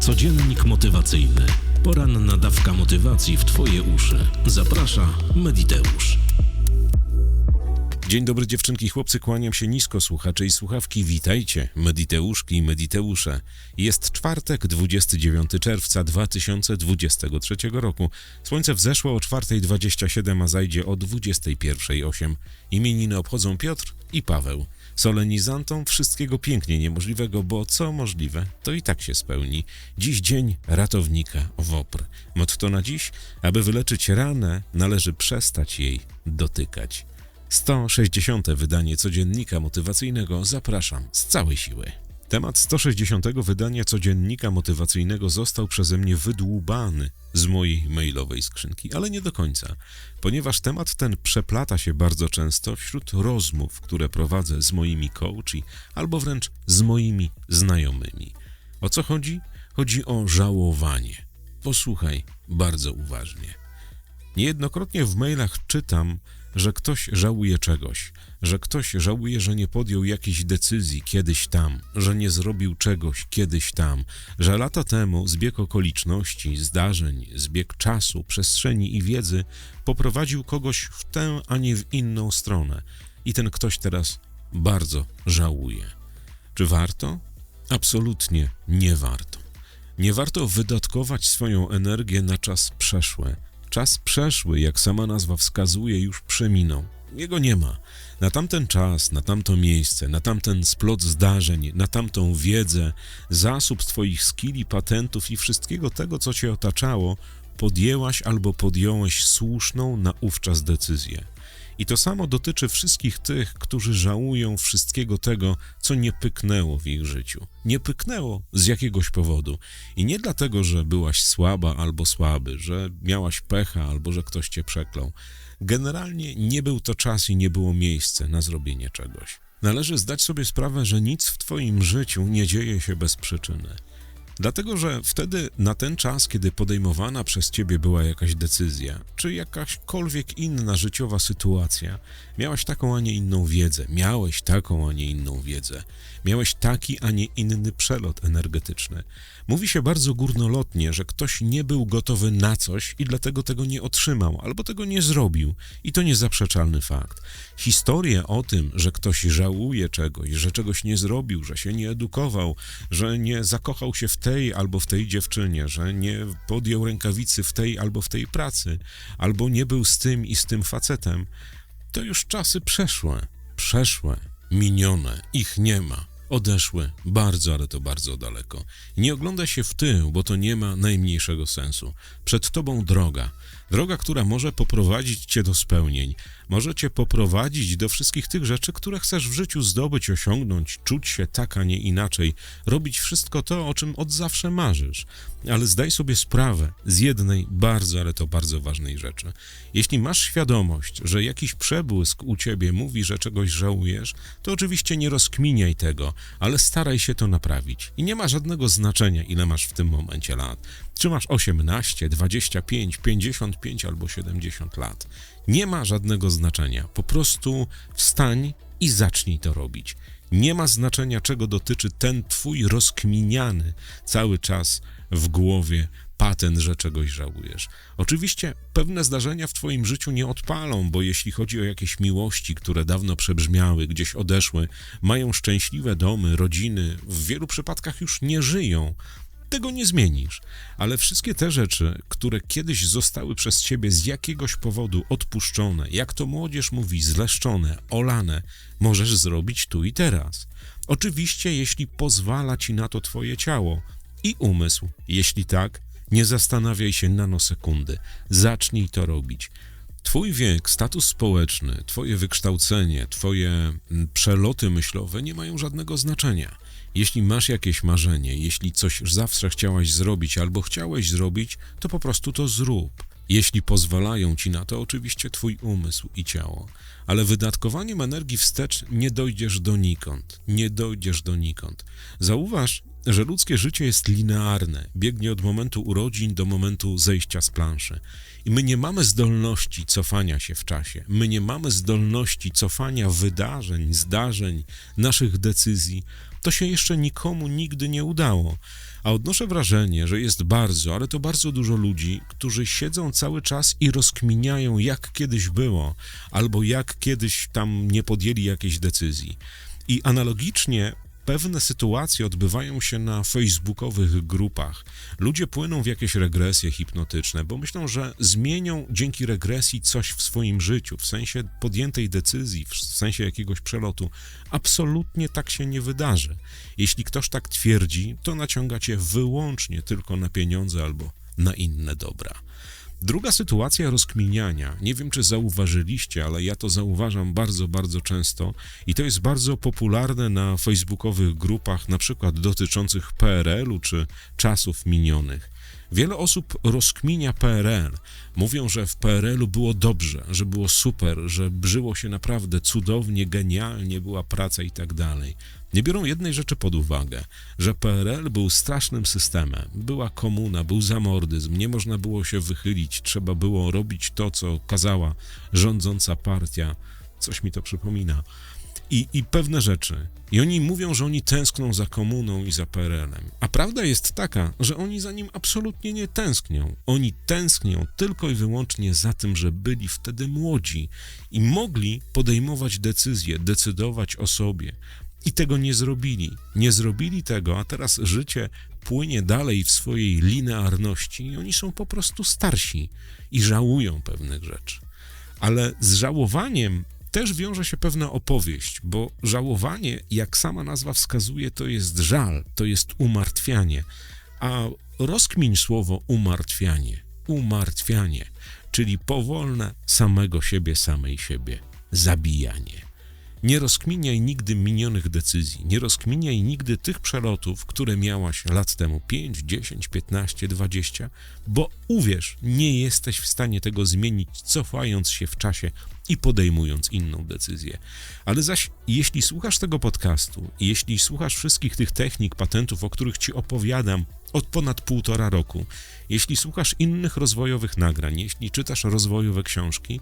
Codziennik motywacyjny. Poranna dawka motywacji w Twoje uszy. Zaprasza Mediteusz. Dzień dobry dziewczynki chłopcy, kłaniam się nisko słuchacze i słuchawki. Witajcie, Mediteuszki i Mediteusze. Jest czwartek, 29 czerwca 2023 roku. Słońce wzeszło o 4.27, a zajdzie o 21.08. Imieniny obchodzą Piotr i Paweł. Solenizantom wszystkiego pięknie niemożliwego, bo co możliwe, to i tak się spełni. Dziś dzień ratownika WOPR. Motto na dziś, aby wyleczyć ranę, należy przestać jej dotykać. 160. wydanie codziennika motywacyjnego zapraszam z całej siły. Temat 160. wydania codziennika motywacyjnego został przeze mnie wydłubany z mojej mailowej skrzynki, ale nie do końca, ponieważ temat ten przeplata się bardzo często wśród rozmów, które prowadzę z moimi coachi albo wręcz z moimi znajomymi. O co chodzi? Chodzi o żałowanie. Posłuchaj bardzo uważnie. Niejednokrotnie w mailach czytam, że ktoś żałuje czegoś, że ktoś żałuje, że nie podjął jakiejś decyzji kiedyś tam, że nie zrobił czegoś kiedyś tam, że lata temu zbieg okoliczności, zdarzeń, zbieg czasu, przestrzeni i wiedzy poprowadził kogoś w tę, a nie w inną stronę i ten ktoś teraz bardzo żałuje. Czy warto? Absolutnie nie warto. Nie warto wydatkować swoją energię na czas przeszłe, Czas przeszły, jak sama nazwa wskazuje, już przeminął. Jego nie ma. Na tamten czas, na tamto miejsce, na tamten splot zdarzeń, na tamtą wiedzę, zasób Twoich skili, patentów i wszystkiego tego, co Cię otaczało, podjęłaś albo podjąłeś słuszną naówczas decyzję. I to samo dotyczy wszystkich tych, którzy żałują wszystkiego tego, co nie pyknęło w ich życiu. Nie pyknęło z jakiegoś powodu. I nie dlatego, że byłaś słaba albo słaby, że miałaś pecha albo że ktoś cię przeklął. Generalnie nie był to czas i nie było miejsce na zrobienie czegoś. Należy zdać sobie sprawę, że nic w Twoim życiu nie dzieje się bez przyczyny. Dlatego, że wtedy na ten czas, kiedy podejmowana przez ciebie była jakaś decyzja, czy jakaśkolwiek inna życiowa sytuacja, miałeś taką, a nie inną wiedzę, miałeś taką, a nie inną wiedzę, miałeś taki, a nie inny przelot energetyczny. Mówi się bardzo górnolotnie, że ktoś nie był gotowy na coś i dlatego tego nie otrzymał, albo tego nie zrobił. I to niezaprzeczalny fakt. Historie o tym, że ktoś żałuje czegoś, że czegoś nie zrobił, że się nie edukował, że nie zakochał się w tej albo w tej dziewczynie, że nie podjął rękawicy w tej albo w tej pracy, albo nie był z tym i z tym facetem, to już czasy przeszłe, przeszłe, minione, ich nie ma odeszły bardzo, ale to bardzo daleko. Nie ogląda się w tył, bo to nie ma najmniejszego sensu. Przed tobą droga, droga, która może poprowadzić cię do spełnień, może cię poprowadzić do wszystkich tych rzeczy, które chcesz w życiu zdobyć, osiągnąć, czuć się tak, a nie inaczej, robić wszystko to, o czym od zawsze marzysz. Ale zdaj sobie sprawę z jednej bardzo, ale to bardzo ważnej rzeczy. Jeśli masz świadomość, że jakiś przebłysk u ciebie mówi, że czegoś żałujesz, to oczywiście nie rozkminiaj tego, ale staraj się to naprawić. I nie ma żadnego znaczenia, ile masz w tym momencie lat. Czy masz 18, 25, 55 albo 70 lat. Nie ma żadnego znaczenia. Po prostu wstań i zacznij to robić. Nie ma znaczenia, czego dotyczy ten twój rozkminiany cały czas w głowie patent, że czegoś żałujesz. Oczywiście pewne zdarzenia w Twoim życiu nie odpalą, bo jeśli chodzi o jakieś miłości, które dawno przebrzmiały, gdzieś odeszły, mają szczęśliwe domy, rodziny, w wielu przypadkach już nie żyją, tego nie zmienisz. Ale wszystkie te rzeczy, które kiedyś zostały przez ciebie z jakiegoś powodu odpuszczone, jak to młodzież mówi, zleszczone, olane, możesz zrobić tu i teraz. Oczywiście, jeśli pozwala ci na to twoje ciało i umysł. Jeśli tak, nie zastanawiaj się nanosekundy. Zacznij to robić. Twój wiek, status społeczny, Twoje wykształcenie, Twoje mm, przeloty myślowe nie mają żadnego znaczenia. Jeśli masz jakieś marzenie, jeśli coś zawsze chciałaś zrobić albo chciałeś zrobić, to po prostu to zrób. Jeśli pozwalają ci na to, oczywiście twój umysł i ciało. Ale wydatkowaniem energii wstecz nie dojdziesz donikąd. Nie dojdziesz donikąd. Zauważ, że ludzkie życie jest linearne, biegnie od momentu urodzin do momentu zejścia z planszy. I my nie mamy zdolności cofania się w czasie. My nie mamy zdolności cofania wydarzeń, zdarzeń, naszych decyzji. To się jeszcze nikomu nigdy nie udało. A odnoszę wrażenie, że jest bardzo, ale to bardzo dużo ludzi, którzy siedzą cały czas i rozkminiają, jak kiedyś było, albo jak kiedyś tam nie podjęli jakiejś decyzji. I analogicznie pewne sytuacje odbywają się na facebookowych grupach. Ludzie płyną w jakieś regresje hipnotyczne, bo myślą, że zmienią dzięki regresji coś w swoim życiu, w sensie podjętej decyzji, w sensie jakiegoś przelotu. Absolutnie tak się nie wydarzy. Jeśli ktoś tak twierdzi, to naciąga cię wyłącznie tylko na pieniądze albo na inne dobra. Druga sytuacja rozkminiania. Nie wiem, czy zauważyliście, ale ja to zauważam bardzo, bardzo często i to jest bardzo popularne na facebookowych grupach, na przykład dotyczących PRL-u czy czasów minionych. Wiele osób rozkminia PRL. Mówią, że w PRL-u było dobrze, że było super, że żyło się naprawdę cudownie, genialnie, była praca i tak dalej. Nie biorą jednej rzeczy pod uwagę, że PRL był strasznym systemem. Była komuna, był zamordyzm, nie można było się wychylić, trzeba było robić to, co kazała rządząca partia. Coś mi to przypomina. I, I pewne rzeczy. I oni mówią, że oni tęskną za komuną i za PRL-em. A prawda jest taka, że oni za nim absolutnie nie tęsknią. Oni tęsknią tylko i wyłącznie za tym, że byli wtedy młodzi i mogli podejmować decyzje, decydować o sobie. I tego nie zrobili. Nie zrobili tego, a teraz życie płynie dalej w swojej linearności i oni są po prostu starsi i żałują pewnych rzeczy. Ale z żałowaniem też wiąże się pewna opowieść, bo żałowanie, jak sama nazwa wskazuje, to jest żal, to jest umartwianie. A rozkmiń słowo umartwianie. Umartwianie, czyli powolne samego siebie, samej siebie zabijanie. Nie rozkminiaj nigdy minionych decyzji, nie rozkminiaj nigdy tych przelotów, które miałaś lat temu 5, 10, 15, 20, bo uwierz, nie jesteś w stanie tego zmienić, cofając się w czasie i podejmując inną decyzję. Ale zaś, jeśli słuchasz tego podcastu, jeśli słuchasz wszystkich tych technik, patentów, o których ci opowiadam od ponad półtora roku, jeśli słuchasz innych rozwojowych nagrań, jeśli czytasz rozwojowe książki,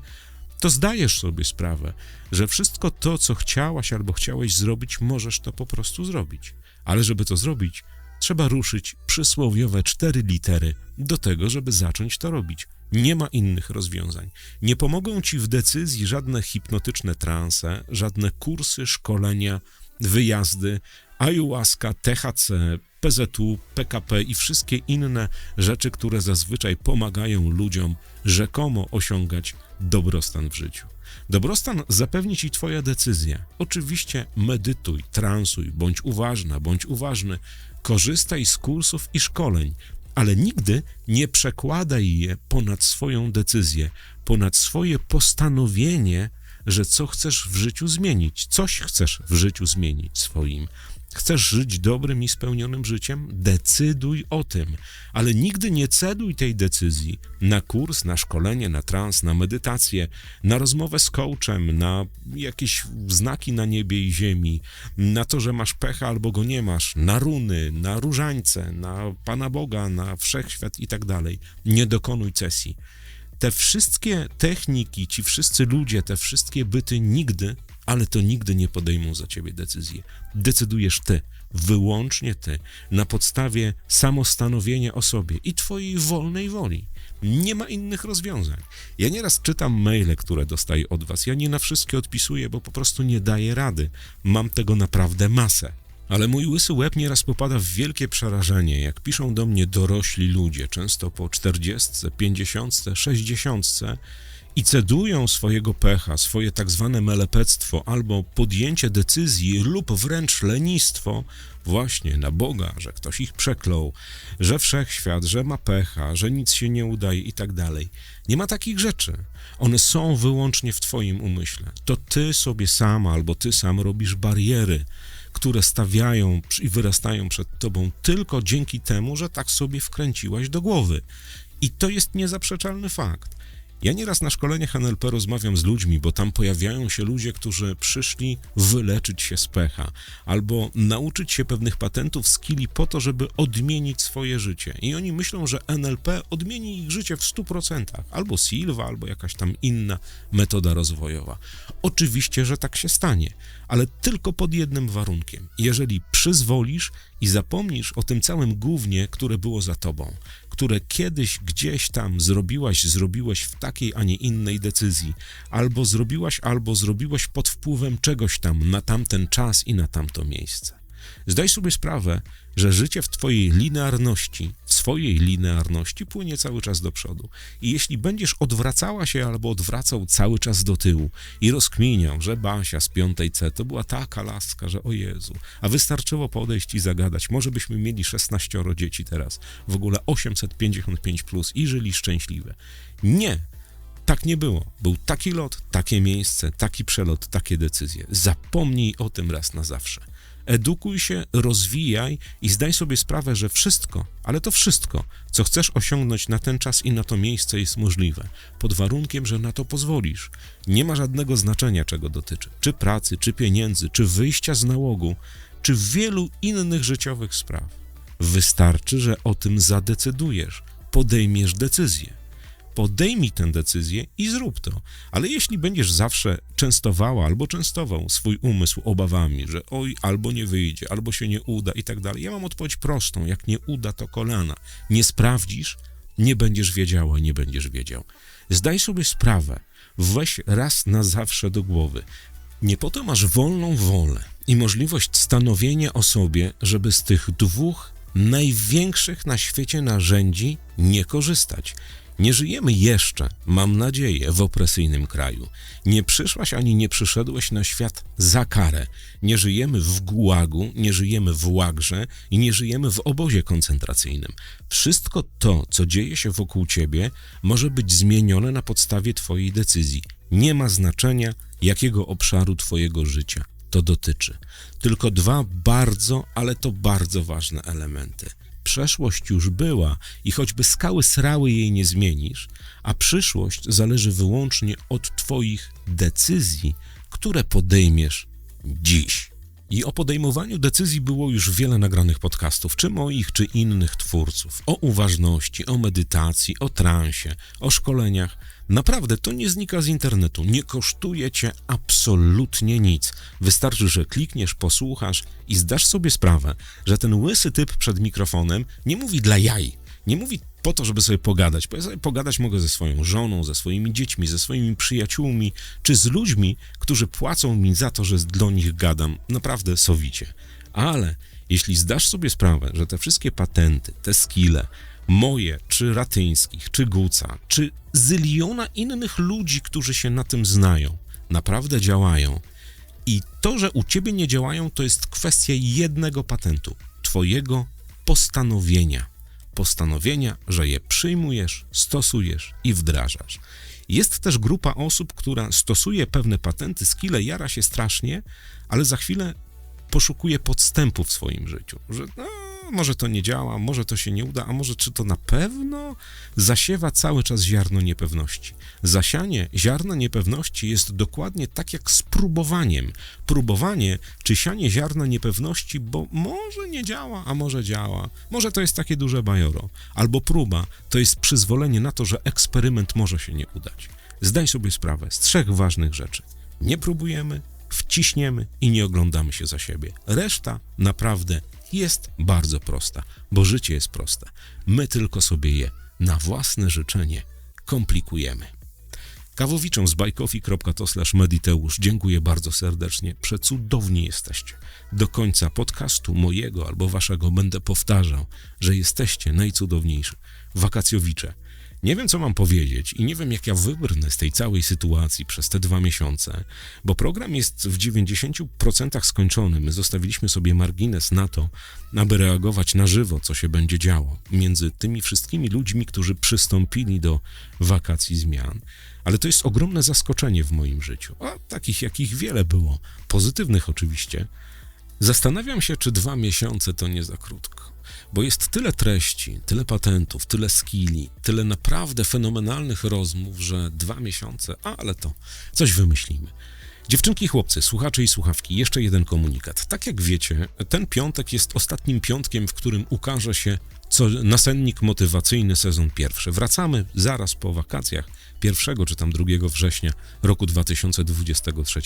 to zdajesz sobie sprawę, że wszystko to, co chciałaś albo chciałeś zrobić, możesz to po prostu zrobić. Ale żeby to zrobić, trzeba ruszyć przysłowiowe cztery litery do tego, żeby zacząć to robić. Nie ma innych rozwiązań. Nie pomogą ci w decyzji żadne hipnotyczne transe, żadne kursy, szkolenia, wyjazdy, ayahuasca, THC, PZU, PKP i wszystkie inne rzeczy, które zazwyczaj pomagają ludziom rzekomo osiągać dobrostan w życiu. Dobrostan zapewni ci Twoja decyzja. Oczywiście medytuj, transuj, bądź uważna, bądź uważny, korzystaj z kursów i szkoleń, ale nigdy nie przekładaj je ponad swoją decyzję, ponad swoje postanowienie, że co chcesz w życiu zmienić, coś chcesz w życiu zmienić swoim. Chcesz żyć dobrym i spełnionym życiem? Decyduj o tym, ale nigdy nie ceduj tej decyzji na kurs, na szkolenie, na trans, na medytację, na rozmowę z coachem, na jakieś znaki na niebie i ziemi, na to, że masz pecha albo go nie masz, na runy, na różańce, na Pana Boga, na wszechświat i tak dalej. Nie dokonuj cesji. Te wszystkie techniki, ci wszyscy ludzie, te wszystkie byty nigdy ale to nigdy nie podejmą za ciebie decyzji. Decydujesz ty, wyłącznie ty, na podstawie samostanowienia o sobie i twojej wolnej woli. Nie ma innych rozwiązań. Ja nieraz czytam maile, które dostaję od was. Ja nie na wszystkie odpisuję, bo po prostu nie daję rady. Mam tego naprawdę masę. Ale mój łysy łeb nieraz popada w wielkie przerażenie, jak piszą do mnie dorośli ludzie, często po 40, 50, 60 i cedują swojego pecha, swoje tak zwane melepectwo albo podjęcie decyzji lub wręcz lenistwo właśnie na Boga, że ktoś ich przeklął, że wszechświat, że ma pecha, że nic się nie udaje i tak dalej. Nie ma takich rzeczy. One są wyłącznie w Twoim umyśle. To Ty sobie sama albo Ty sam robisz bariery, które stawiają i wyrastają przed Tobą tylko dzięki temu, że tak sobie wkręciłaś do głowy. I to jest niezaprzeczalny fakt. Ja nieraz na szkoleniach NLP rozmawiam z ludźmi, bo tam pojawiają się ludzie, którzy przyszli wyleczyć się z pecha albo nauczyć się pewnych patentów, skilli po to, żeby odmienić swoje życie. I oni myślą, że NLP odmieni ich życie w 100%, albo Silva, albo jakaś tam inna metoda rozwojowa. Oczywiście, że tak się stanie, ale tylko pod jednym warunkiem. Jeżeli przyzwolisz i zapomnisz o tym całym gównie, które było za tobą, które kiedyś gdzieś tam zrobiłaś, zrobiłeś w takiej, a nie innej decyzji, albo zrobiłaś, albo zrobiłeś pod wpływem czegoś tam na tamten czas i na tamto miejsce. Zdaj sobie sprawę, że życie w Twojej linearności, w swojej linearności płynie cały czas do przodu. I jeśli będziesz odwracała się albo odwracał cały czas do tyłu i rozkminiał, że Basia z piątej C to była taka laska, że o Jezu, a wystarczyło podejść i zagadać, może byśmy mieli 16 dzieci teraz, w ogóle 855 plus i żyli szczęśliwe. Nie, tak nie było. Był taki lot, takie miejsce, taki przelot, takie decyzje. Zapomnij o tym raz na zawsze. Edukuj się, rozwijaj i zdaj sobie sprawę, że wszystko, ale to wszystko, co chcesz osiągnąć na ten czas i na to miejsce jest możliwe, pod warunkiem, że na to pozwolisz. Nie ma żadnego znaczenia, czego dotyczy, czy pracy, czy pieniędzy, czy wyjścia z nałogu, czy wielu innych życiowych spraw. Wystarczy, że o tym zadecydujesz, podejmiesz decyzję podejmij tę decyzję i zrób to. Ale jeśli będziesz zawsze częstowała albo częstował swój umysł obawami, że oj, albo nie wyjdzie, albo się nie uda i tak dalej, ja mam odpowiedź prostą: jak nie uda, to kolana. Nie sprawdzisz, nie będziesz wiedziała, nie będziesz wiedział. Zdaj sobie sprawę, weź raz na zawsze do głowy. Nie po to masz wolną wolę i możliwość stanowienia o sobie, żeby z tych dwóch największych na świecie narzędzi nie korzystać. Nie żyjemy jeszcze, mam nadzieję, w opresyjnym kraju. Nie przyszłaś ani nie przyszedłeś na świat za karę. Nie żyjemy w gułagu, nie żyjemy w łagrze i nie żyjemy w obozie koncentracyjnym. Wszystko to, co dzieje się wokół ciebie, może być zmienione na podstawie twojej decyzji. Nie ma znaczenia, jakiego obszaru twojego życia to dotyczy. Tylko dwa bardzo, ale to bardzo ważne elementy – Przeszłość już była i choćby skały srały jej nie zmienisz, a przyszłość zależy wyłącznie od Twoich decyzji, które podejmiesz dziś. I o podejmowaniu decyzji było już wiele nagranych podcastów, czy moich, czy innych twórców. O uważności, o medytacji, o transie, o szkoleniach. Naprawdę to nie znika z internetu, nie kosztuje cię absolutnie nic. Wystarczy, że klikniesz, posłuchasz i zdasz sobie sprawę, że ten łysy typ przed mikrofonem nie mówi dla jaj, nie mówi po to, żeby sobie pogadać. Bo ja sobie pogadać mogę ze swoją żoną, ze swoimi dziećmi, ze swoimi przyjaciółmi, czy z ludźmi, którzy płacą mi za to, że do nich gadam naprawdę sowicie. Ale jeśli zdasz sobie sprawę, że te wszystkie patenty, te skille, moje, czy Ratyńskich, czy Guca, czy zyliona innych ludzi, którzy się na tym znają, naprawdę działają. I to, że u ciebie nie działają, to jest kwestia jednego patentu twojego postanowienia. Postanowienia, że je przyjmujesz, stosujesz i wdrażasz. Jest też grupa osób, która stosuje pewne patenty, skille, jara się strasznie, ale za chwilę poszukuje podstępu w swoim życiu, że no, może to nie działa, może to się nie uda, a może czy to na pewno zasiewa cały czas ziarno niepewności. Zasianie ziarna niepewności jest dokładnie tak jak z próbowaniem. Próbowanie czy sianie ziarna niepewności, bo może nie działa, a może działa. Może to jest takie duże bajoro. Albo próba to jest przyzwolenie na to, że eksperyment może się nie udać. Zdaj sobie sprawę z trzech ważnych rzeczy. Nie próbujemy, wciśniemy i nie oglądamy się za siebie. Reszta naprawdę jest bardzo prosta, bo życie jest proste. My tylko sobie je na własne życzenie komplikujemy. Kawowiczom z bajkofi.to mediteusz dziękuję bardzo serdecznie. Przecudowni jesteście. Do końca podcastu mojego albo waszego będę powtarzał, że jesteście najcudowniejsi. Wakacjowicze, nie wiem, co mam powiedzieć i nie wiem, jak ja wybrnę z tej całej sytuacji przez te dwa miesiące, bo program jest w 90% skończony. My zostawiliśmy sobie margines na to, aby reagować na żywo, co się będzie działo między tymi wszystkimi ludźmi, którzy przystąpili do wakacji zmian. Ale to jest ogromne zaskoczenie w moim życiu, a takich jakich wiele było, pozytywnych oczywiście. Zastanawiam się, czy dwa miesiące to nie za krótko. Bo jest tyle treści, tyle patentów, tyle skilli, tyle naprawdę fenomenalnych rozmów, że dwa miesiące, ale to coś wymyślimy. Dziewczynki, chłopcy, słuchacze i słuchawki, jeszcze jeden komunikat. Tak jak wiecie, ten piątek jest ostatnim piątkiem, w którym ukaże się co, nasennik motywacyjny sezon pierwszy. Wracamy zaraz po wakacjach 1 czy tam 2 września roku 2023.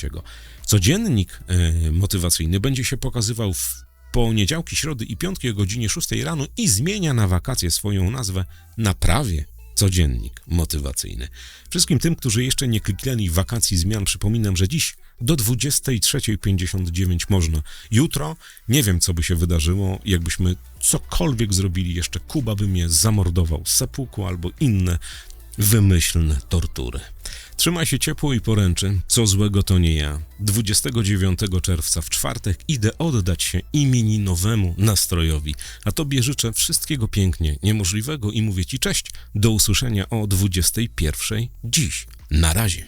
Codziennik e, motywacyjny będzie się pokazywał w poniedziałki, środy i piątki o godzinie 6 rano i zmienia na wakacje swoją nazwę na prawie codziennik motywacyjny. Wszystkim tym, którzy jeszcze nie kliknęli wakacji zmian, przypominam, że dziś do 23.59 można. Jutro nie wiem, co by się wydarzyło, jakbyśmy cokolwiek zrobili jeszcze. Kuba by mnie zamordował sepuku albo inne wymyślne tortury. Trzymaj się ciepło i poręczy, co złego to nie ja. 29 czerwca w czwartek idę oddać się imieninowemu nastrojowi, a tobie życzę wszystkiego pięknie, niemożliwego i mówię ci cześć, do usłyszenia o 21 dziś. Na razie.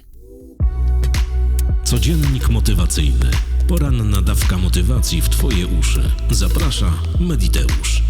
Codziennik motywacyjny. Poranna dawka motywacji w Twoje uszy. Zaprasza Mediteusz.